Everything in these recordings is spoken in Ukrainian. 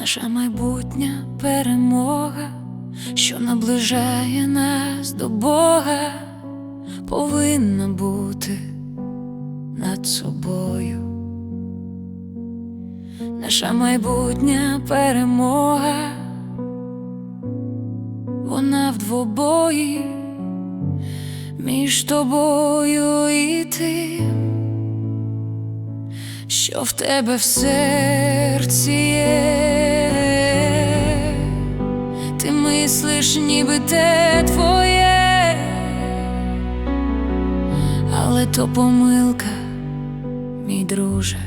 наша майбутня перемога, що наближає нас до Бога, повинна бути над собою. Наша майбутня перемога, вона в двобої між тобою і тим, що в тебе в серці є. Ти мислиш, ніби те твоє, але то помилка, мій друже.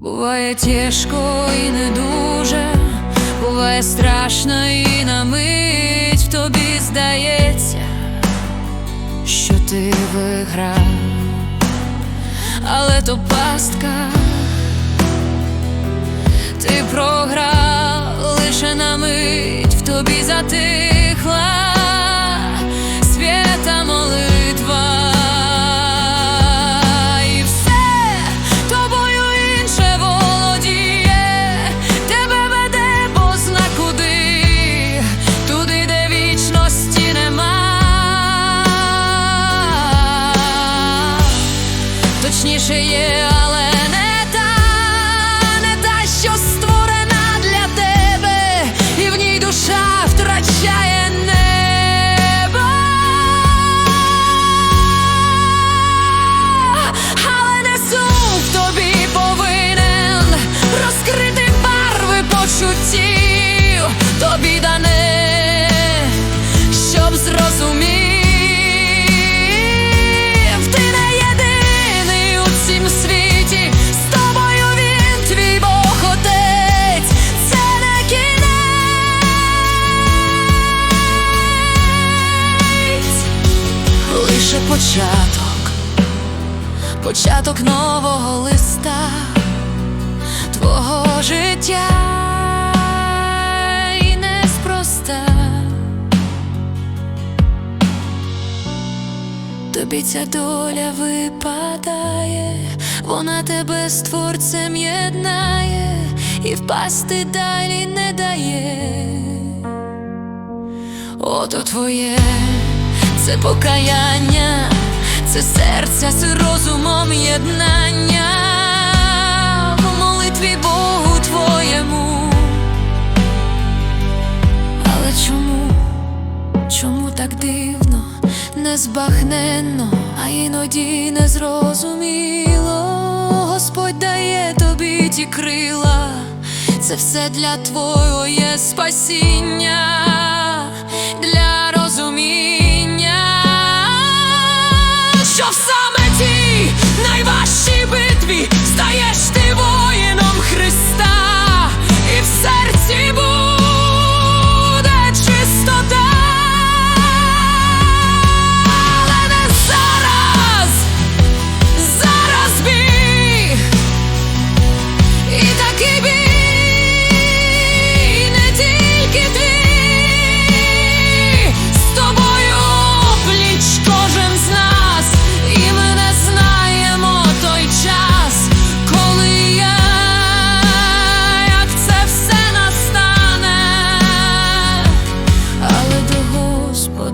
Буває тяжко і не дуже, буває страшно і на мить в тобі здається, що ти виграв, але то пастка, ти програв лише на мить в тобі затихла початок початок нового листа твого життя і неспроста. Тобі ця доля випадає, вона тебе з творцем єднає і впасти далі не дає. Ото твоє це покаяння, це серця з розумом єднання в молитві Богу твоєму. Але чому, чому так дивно, незбагненно, а іноді незрозуміло? Господь дає тобі ті крила, це все для твого є спасіння,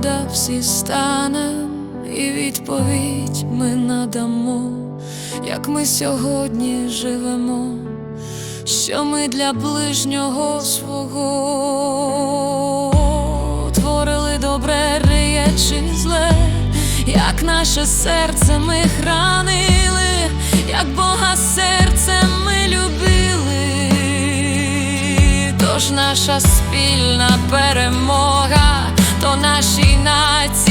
Господа всі станем, і відповідь ми надамо, як ми сьогодні живемо що ми для ближнього свого. Творили добре риє чи зле, як наше серце ми хранили, як Бога серцем ми любили, тож наша спільна перемога, то нашій нації